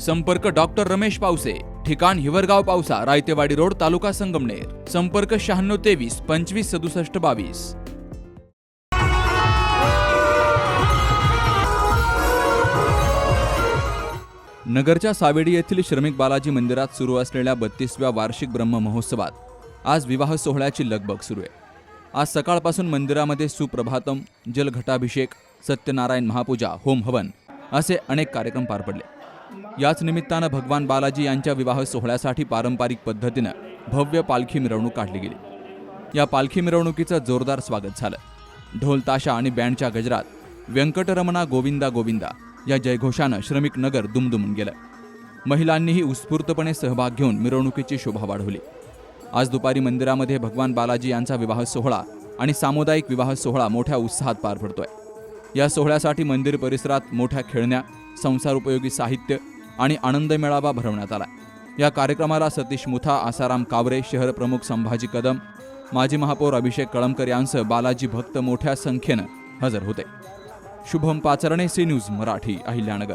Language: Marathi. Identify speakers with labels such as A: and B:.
A: संपर्क डॉक्टर रमेश पावसे ठिकाण हिवरगाव पावसा रायतेवाडी रोड तालुका संगमनेर. संपर्क शहाण्णव तेवीस पंचवीस सदुसष्ट बावीस. नगरच्या सावेडी येथील श्रमिक बालाजी मंदिरात सुरू असलेल्या बत्तीसव्या वार्षिक ब्रह्म महोत्सवात आज विवाह सोहळ्याची लगबग सुरू आहे. आज सकाळपासून मंदिरामध्ये सुप्रभातम जलघटाभिषेक सत्यनारायण महापूजा होम हवन असे अनेक कार्यक्रम पार पडले. याच निमित्तानं भगवान बालाजी यांच्या विवाह सोहळ्यासाठी पारंपरिक पद्धतीनं भव्य पालखी मिरवणूक काढली गेली. या पालखी मिरवणुकीचं जोरदार स्वागत झालं. ढोल ताशा आणि बँडच्या गजरात व्यंकटरमणा गोविंदा गोविंदा या जयघोषानं श्रमिक नगर दुमदुमून गेलं. महिलांनीही उत्स्फूर्तपणे सहभाग घेऊन मिरवणुकीची शोभा वाढवली. आज दुपारी मंदिरामध्ये भगवान बालाजी यांचा विवाह सोहळा आणि सामुदायिक विवाह सोहळा मोठ्या उत्साहात पार पडतोय. या सोहळ्यासाठी मंदिर परिसरात मोठ्या खेळण्या संसारोपयोगी साहित्य आणि आनंद मेळावा भरवण्यात आला. या कार्यक्रमाला सतीश मुथा आसाराम कावरे शहर प्रमुख संभाजी कदम माजी महापौर अभिषेक कळमकर यांसह बालाजी भक्त मोठ्या संख्येनं हजर होते. Shubham Pacharne C news Marathi Ahilyanagar.